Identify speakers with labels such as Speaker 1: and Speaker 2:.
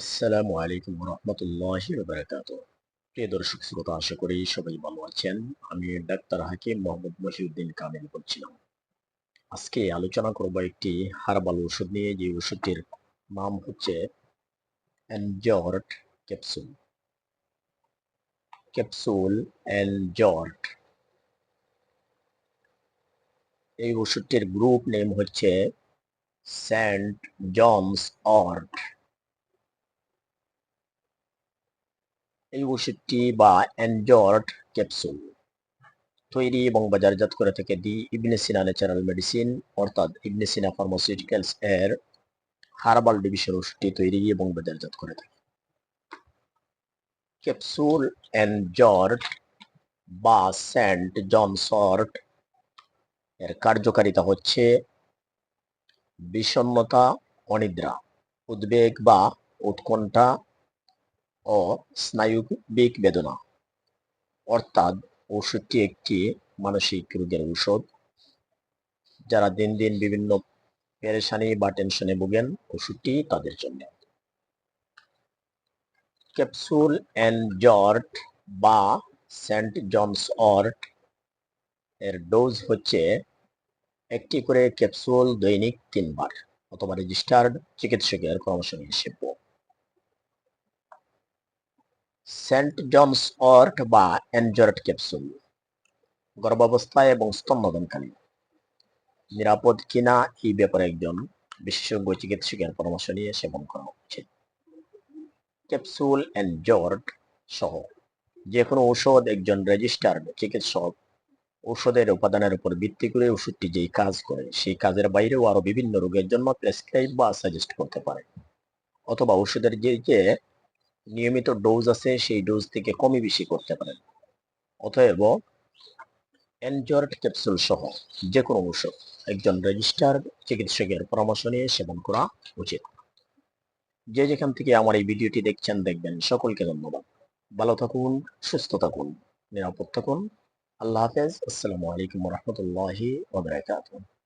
Speaker 1: আসসালামু আলাইকুম রহমতুল্লাহ বারাকাত প্রিয় দর্শক, শ্রোতা, আশা করি সবাই ভালো আছেন। আমি ডাক্তার হাকিম মোহাম্মদ মহিউদ্দিন কামিল বলছিলাম। আজকে আলোচনা করব একটি হারবাল ওষুধ নিয়ে। যে ওষুধটির নাম হচ্ছে এনজর্ট ক্যাপসুল। ক্যাপসুল এনজর্ট এই ওষুধটির গ্রুপ নেম হচ্ছে সেন্ট জনস অর্ট এই ওষুধটি বা অ্যান্ডর্ট ক্যাপসুল তৈরি এবং বাজারজাত করে থাকে দি ইবনে সিনা ন্যাচারাল মেডিসিন অর্থাৎ ইবনে সিনা ফার্মাসিউটিক্যালস এর হার্বাল ডিভিশন ওষুধটি তৈরি এবং বাজারজাত করে থাকে। ক্যাপসুল অ্যান্ডর্ট বা সেন্ট জনসর্ট এর কার্যকারিতা হচ্ছে বিষণ্ণতা, অনিদ্রা, উদ্বেগ বা উৎকণ্ঠা ও স্নায়ুবিক বেদনা। অর্থাৎ ওষুধটি একটি মানসিক রোগের ঔষধ। যারা দিন দিন বিভিন্ন পেরেশানি বা টেনশনে ভোগেন, ওষুধটি তাদের জন্য। ক্যাপসুল অ্যান্ড জর্ট বা সেন্ট জনস অর্ট এর ডোজ হচ্ছে একটি করে ক্যাপসুল দৈনিক তিনবার অথবা রেজিস্টার্ড চিকিৎসকের নিয়ে সেব্য। সেন্ট জনস অর্ট বা অ্যানজর্ট ক্যাপসুল, গর্ভাবস্থায় এবং স্তন্যদানকালীন নিরাপদ কিনা এই ব্যাপারে একজন বিশেষজ্ঞ চিকিৎসকের পরামর্শ নিয়ে সেবন করা উচিত। ক্যাপসুল অ্যানজর্ট সহ যে কোনো ঔষধ একজন রেজিস্টার্ড চিকিৎসক ঔষধের উপাদানের উপর ভিত্তি করে ওষুধটি যেই কাজ করে, সেই কাজের বাইরেও আরও বিভিন্ন রোগের জন্য প্রেসক্রাইব বা সাজেস্ট করতে পারে। অথবা ওষুধের যে যে নিয়মিত ডোজ আছে, সেই ডোজ থেকে কমই বেশি করতে পারেন। অতএব এনজর্ট ক্যাপসুল সহ যে কোনো ঔষধ একজন রেজিস্টার্ড চিকিৎসকের পরামর্শ নিয়ে সেবন করা উচিত। যে যেখান থেকে আমার এই ভিডিওটি দেখছেন, দেখবেন। সকলকে ধন্যবাদ। ভালো থাকুন, সুস্থ থাকুন, নিরাপদ থাকুন। আল্লাহ হাফেজ। আসসালামু আলাইকুম রহমতুল্লাহি